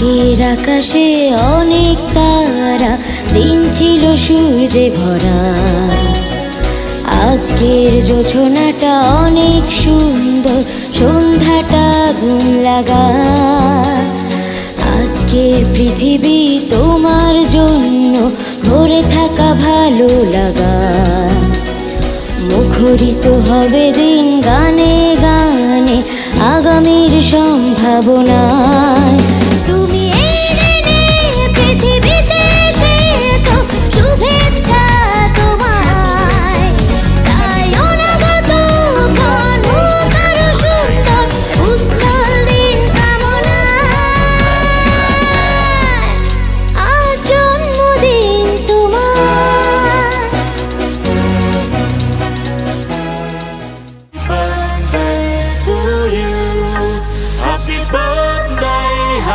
আজকের আকাশে অনেক তারা, দিন ছিল সূর্যে ভরা। আজকের যোছনাটা অনেক সুন্দর, সন্ধ্যাটা গুণ লাগা। আজকের পৃথিবী তোমার জন্য, ভরে থাকা ভালো লাগা। মুখরিত হবে দিন গানে গানে, আগামীর সম্ভাবনায়